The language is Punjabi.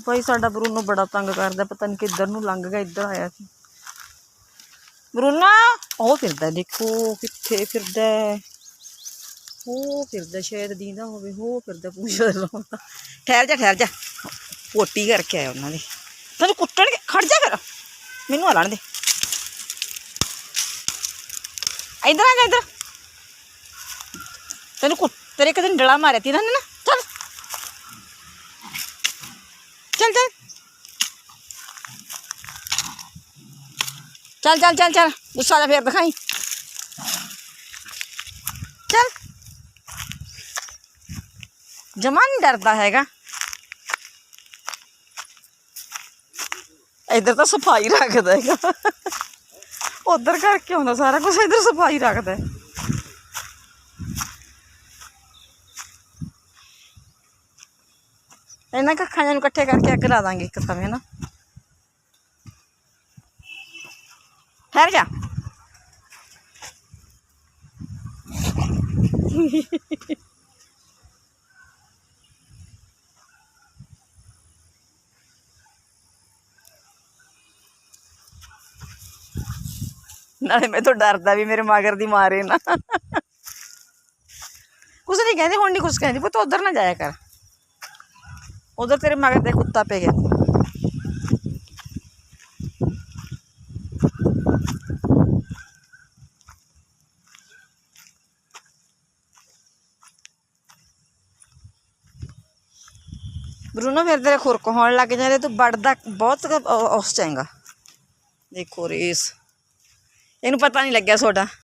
ਭਾਈ ਸਾਡਾ ਬਰੂਨੋ ਬੜਾ ਤੰਗ ਕਰਦਾ, ਪਤਾ ਨਹੀਂ ਕਿੱਧਰ ਨੂੰ ਲੰਘ ਗਿਆ, ਇੱਧਰ ਆਇਆ ਸੀ। ਬਰੂਨੋ! ਉਹ ਫਿਰਦਾ, ਦੇਖੋ ਕਿੱਥੇ ਫਿਰਦਾ ਹੈ। ਉਹ ਫਿਰਦਾ, ਸ਼ਾਇਦ ਦੀਂਦਾ ਹੋਵੇ, ਉਹ ਫਿਰਦਾ ਪੂਛਾ ਲਾਉਂਦਾ ਠਹਿਰ ਜਾ ਠਹਿਰ ਜਾ। ਪੋਟੀ ਕਰਕੇ ਆਇਆ ਉਹਨਾਂ ਦੇ ਤੈਨੂੰ ਕੁੱਟਣਗੇ ਖੜ ਜਾ ਫਿਰ। ਮੈਨੂੰ ਆ ਹਲਾਣ ਦੇ। ਇੱਧਰ ਆ ਜਾ, ਇੱਧਰ। ਤੈਨੂੰ ਕੁੱਟ ਤੇਰੇ ਇੱਕ ਦਿਨ ਡਲਾ ਮਾਰਿਆ ਤੀ ਇਹਨਾਂ ਨਾ। चल चल चल चल। गुस्सा जा फिर दिखाई। चल। जमा नहीं डरता हैगा। इधर तो सफ़ाई रखता है उधर करके आता सारा कुछ इधर सफ़ाई रखता है। इन्हें कखा जन कट्ठे करके अग ला देंगे एक समय ना? ਠਹਿਰ ਜਾ। ਨਾਲੇ ਮੈਂ ਤੋਂ ਡਰਦਾ ਵੀ ਮੇਰੇ ਮਗਰ ਦੀ ਮਾਰੇ ਨਾ। ਕੁਛ ਨਹੀਂ ਕਹਿੰਦੀ, ਹੁਣ ਨਹੀਂ ਕੁਛ ਕਹਿੰਦੀ। ਪੁੱਤ ਉਧਰ ਨਾ ਜਾਇਆ ਕਰ। ਉਧਰ ਤੇਰੇ ਮਗਰ ਦੇ ਕੁੱਤਾ ਪੈ ਗਿਆ। ਬਰੂਨੋ ਫਿਰ ਤੇਰੇ ਖੁਰਕ ਹੋਣ ਲੱਗ ਜਾਂਦੇ, ਤੂੰ ਵੜਦਾ ਬਹੁਤ ਉਸ ਚਾਂਗਾ। ਦੇਖੋ ਰੇਸ। ਇਹਨੂੰ ਪਤਾ ਨਹੀਂ ਲੱਗਿਆ ਤੁਹਾਡਾ